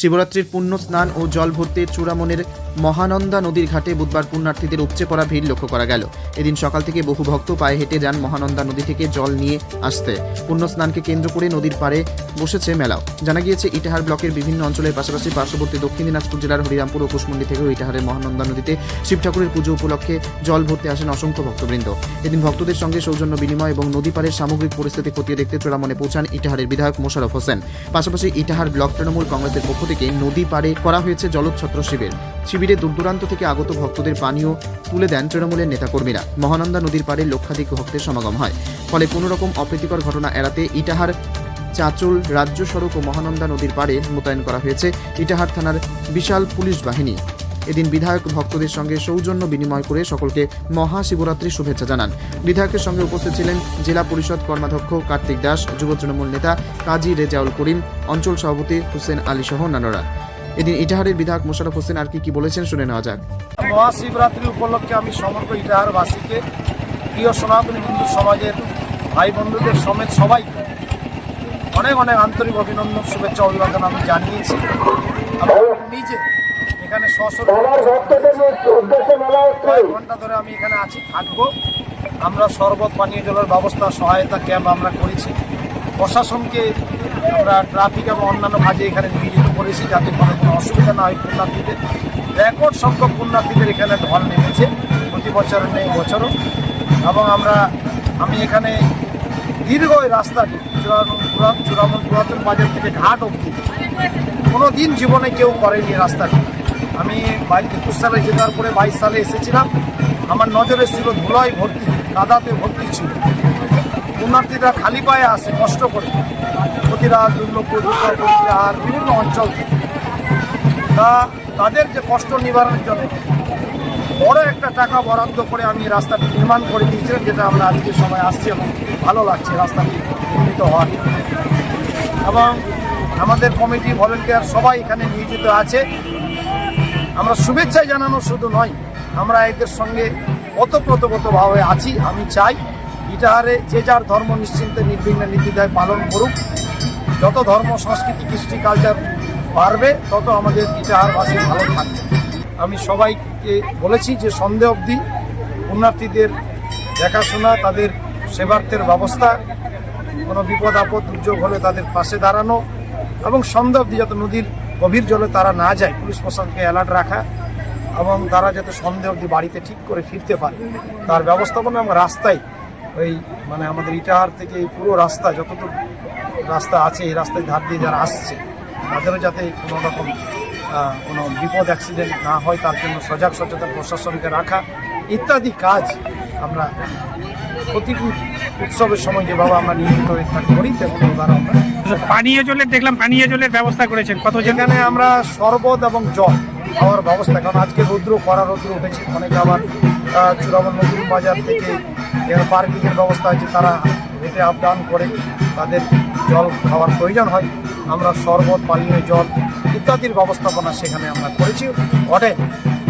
শিবরাত্রির পুণ্য স্নান ও জল ভর্তির চূড়ামনের মহানন্দা নদীর ঘাটে বুধবার পুণ্যার্থীদের উপচে পড়া ভিড় লক্ষ্য করা গেল। এদিন সকাল থেকে বহু ভক্ত পায়ে হেঁটে যান মহানন্দা নদী থেকে জল নিয়ে আসতে। পুণ্য স্নানকে কেন্দ্র করে নদীর পাড়ে বসেছে মেলাও। জানা গিয়েছে, ইটাহার ব্লকের বিভিন্ন অঞ্চলের পাশাপাশি পার্শ্ববর্তী দক্ষিণ দিনাজপুর জেলার হরিরামপুর ও কুশমন্ডি থেকেও ইটাহারের মহানন্দা নদীতে শিব ঠাকুরের পুজো উপলক্ষে জল ভরতে আসেন অসংখ্য ভক্তবৃন্দ। এদিন ভক্তদের সঙ্গে সৌজন্য বিনিময় এবং নদী পাড়ের সামগ্রিক পরিস্থিতি খতিয়ে দেখতে চূড়ামনে পৌঁছান ইটাহারের বিধায়ক মোশারফ হোসেন। পাশাপাশি ইটাহার ব্লক তৃণমূল কংগ্রেসের পক্ষ থেকে নদী পারে করা হয়েছে জলচ্ছত্র শিবির। শিবিরে দূর দূরান্ত থেকে আগত ভক্তদের পানীয় তুলে দেন তৃণমূলের নেতাকর্মীরা। মহানন্দা নদীর পাড়ে লক্ষাধিক ভক্তের সমাগম হয়। ফলে কোনো রকম অপ্রীতিকর ঘটনা এড়াতে ইটাহার, চাঁচল রাজ্য সড়ক ও মহানন্দা নদীর পাড়ে মোতায়েন করা হয়েছে। ইটাহার থানার বিশাল পুলিশ বাহিনী। এদিন বিধায়ক ভক্তদের সঙ্গে সৌজন্য বিনিময় করে সকলকে মহাশিবরাত্রির শুভেচ্ছা জানান। বিধায়কের সঙ্গে উপস্থিত ছিলেন জেলা পরিষদ কর্মাধ্যক্ষ কার্তিক দাস, যুব তৃণমূল নেতা কাজী রেজাউল করিম, অঞ্চল সভাপতি হুসেন আলী সহ অন্যান্যরা। এদিন ইটাহারের বিধায়ক মোশারফ হোসেন আর কি কি বলেছেন শুনে নেওয়া যাক। মহাশিবরাত্রি উপলক্ষে আমি সমগ্র ইটাহারবাসীকে, প্রিয় সনাতনী হিন্দু সমাজের ভাই বন্ধুদের সমেত সবাই অনেক অনেক আন্তরিক অভিনন্দন, শুভেচ্ছা, অভিবাদন আমি জানিয়েছি। আমি নিজে এখানে কয়েক ঘণ্টা ধরে আমি এখানে আছি থাকব। আমরা শরবত পানীয় জলের ব্যবস্থা সহায়তা ক্যাম্প আমরা করেছি। প্রশাসনকে আমরা ট্রাফিক এবং অন্যান্য কাজে এখানে নিয়োজিত করেছি যাতে কোনো কোনো অসুবিধা না হয় পুণ্যার্থীদের। রেকর্ড সংখ্যক পুণ্যার্থীদের এখানে ঢল নেমেছে প্রতি বছরের নেই বছরও। এবং আমরা আমি এখানে দীর্ঘ এই রাস্তাটি চূড়ামন পুরাতন বাজার থেকে ঘাট অবধি কোনো দিন জীবনে কেউ করেনি রাস্তাটি। আমি বাইশ একুশ সালে জেতার পরে বাইশ সালে এসেছিলাম। আমার নজরে ছিল ধুলোয় ভর্তি, কাদাতে ভর্তি ছিল। পুণ্যার্থীরা খালি পায়ে আসে, কষ্ট করে। প্রতিরা দুর্লভপুর আর বিভিন্ন অঞ্চল তা তাদের যে কষ্ট নিবারণের জন্য বড় একটা টাকা বরাদ্দ করে আমি রাস্তাটি নির্মাণ করে দিয়েছিলাম, যেটা আমরা আজকের সময় আসছি এবং ভালো লাগছে রাস্তাটি নির্মিত হওয়ার। এবং আমাদের কমিটি ভলেন্টিয়ার সবাই এখানে নিয়োজিত আছে। আমরা শুভেচ্ছা জানানো শুধু নয়, আমরা এদের সঙ্গে ওতপ্রোতগতভাবে আছি। আমি চাই ইটাহারে যে যার ধর্ম নিশ্চিন্তে নির্বিঘ্নে নির্দ্বিধায় পালন করুক। যত ধর্ম, সংস্কৃতি, কৃষ্টি কালচার বাড়বে, তত আমাদের ইটাহারবাসী ভালো থাকবে। আমি সবাইকে বলেছি যে সন্দেহ অবধি পুণ্যার্থীদের দেখাশোনা, তাদের সেবার্থের ব্যবস্থা, কোনো বিপদ আপদ, দুর্যোগ হলে তাদের পাশে দাঁড়ানো এবং সন্দেহ অবধি যাতে নদীর গভীর জলে তারা না যায়, পুলিশ প্রশাসনকে অ্যালার্ট রাখা এবং তারা যাতে সন্দেহ অবধি বাড়িতে ঠিক করে ফিরতে পারে। তার ব্যবস্থাপনা এবং রাস্তায় ওই মানে আমাদের ইটাহার থেকে পুরো রাস্তা, যতটুকু রাস্তা আছে, এই রাস্তায় ধার দিয়ে যারা আসছে, তাদেরও যাতে কোনো রকম কোনো বিপদ অ্যাক্সিডেন্ট না হয়, তার জন্য সজাগ, সচেতন প্রশাসনকে রাখা ইত্যাদি কাজ আমরা প্রতিটি উৎসবের সময় যেভাবে আমরা নিয়মিত করি তেমন উদাহরণ আমরা পানীয় জলের, দেখলাম পানীয় জলের ব্যবস্থা করেছেন। কত যেখানে আমরা শরবত এবং জল খাওয়ার ব্যবস্থা, কারণ আজকে রৌদ্র করা রৌদ্র উঠেছে, অনেকে আবার চূড়ামন নতুন বাজার থেকে পার্কিংয়ের ব্যবস্থা আছে, তারা হেঁটে আপ ডাউন করে তাদের জল খাওয়ার প্রয়োজন হয়। আমরা শরবত, পানীয় জল ইত্যাদির ব্যবস্থাপনা সেখানে আমরা করেছি। অটে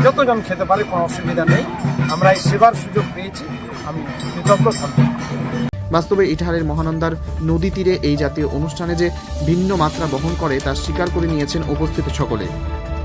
যতজন খেতে পারে কোনো অসুবিধা নেই। আমরা এই সেবার সুযোগ পেয়েছি। আমি কৃতজ্ঞ থাকব বাস্তবে ইটাহারের মহানন্দার নদী তীরে এই জাতীয় অনুষ্ঠানে যে ভিন্ন মাত্রা বহন করে তা স্বীকার করে নিয়েছেন উপস্থিত সকলে।